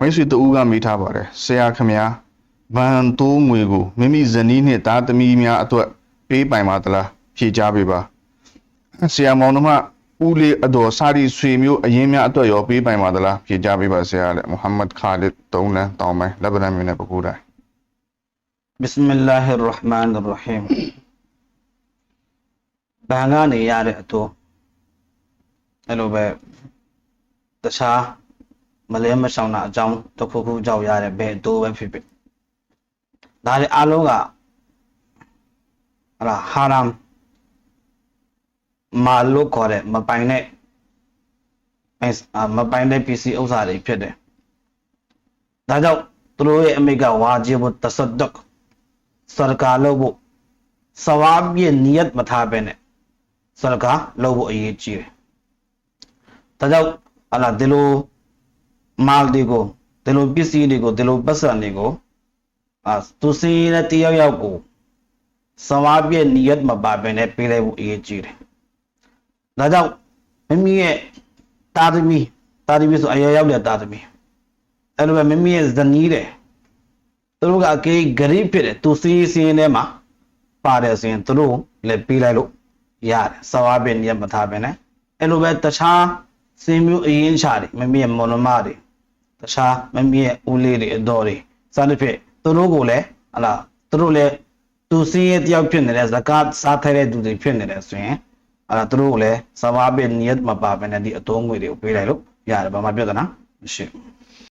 မိတ်ဆွေတဦးကမေးထားပါတယ်ဆရာခမညာဗန်တိုးငွေကိုမိမိဇနီးနှင့်သားသမီးများအတွက်ပေးပိုင်ပါသလားဖြေချပေးပါဆရာမောင်နှမဦးလေးအတော်စာရီဆွေမျိုးအရင်များအတွက်ရောပေးပိုင်ပါသလားဖြေချပေးပါဆရာလေမုဟမ္မဒ်ခါလစ်တုံးလန်တောင်းပိုင်းလက်ဗနန်မြို့နယ်ပကူတိုင်း بسم الله الرحمن الرحيم ဘန်ကနေရတဲ့အတူအဲ့လိုပဲတခြား မလဲမဆောင်တာအကြောင်းတစ်ခုခုကြောက်ရတဲ့ဘယ်အတူပဲဖြစ်ဖြစ်ဒါတွေအားလုံးကဟလာဟာရမ်မာလို့ခေါ်တဲ့မပိုင်တဲ့အဲအာမပိုင်တဲ့ပစ္စည်းဥစ္စာတွေဖြစ်တယ်ဒါကြောင့်သူတို့ရဲ့အမိကဝါဂျီဘ်တဆဒက်စရကာလို့ဖို့စဝါဘ်ရဲ့နီယတ်မထားပဲနဲ့စရကာလို့ဖို့အရေးကြီးတယ်ဒါကြောင့်အလားဒီလို မာလ်တွေကိုဒီလိုပစ္စည်းတွေကိုဒီလိုပတ်စံတွေကိုအာသူစီးတဲ့တယောက်ယောက်ကိုစဝါဘ်ရဲ့နီယတ်မပါပဲနဲ့ပေးလိုက်ဖို့အရေးကြီးတယ်ဒါကြောင့်မိမိရဲ့တာသမီတာသမီဆိုအရာရောက်တဲ့တာသမီအဲ့လိုပဲမိမိရဲ့ဇနီးတဲ့သူတို့ကအကေးဂရိဖြစ်တယ်သူစီးစင်းထဲမှာပါတယ်ဆိုရင်သူတို့လည်းပေးလိုက်လို့ရတယ်စဝါပင်ရမထားပဲနဲ့အဲ့လိုပဲတခြားစင်မျိုးအရင်ချာတွေမမီးရဲ့မော်နမတွေ တခြားမမီးရဲ့ဦးလေးတွေအတော်တွေစသဖြင့်သူတို့ကိုလည်းဟလာသူတို့လည်းသူစီးရဲ့တယောက်ဖြစ်နေတဲ့ဇကာတ်စားထိုက်တဲ့သူတွေဖြစ်နေတယ်ဆိုရင်ဟလာသူတို့ကိုလည်းစဝါပင်နီယတ်မပါပဲနဲ့ဒီအတော်ငွေတွေကိုပေးလိုက်လို့ရတယ်ဘာမှပြောတာနော်မရှိဘူး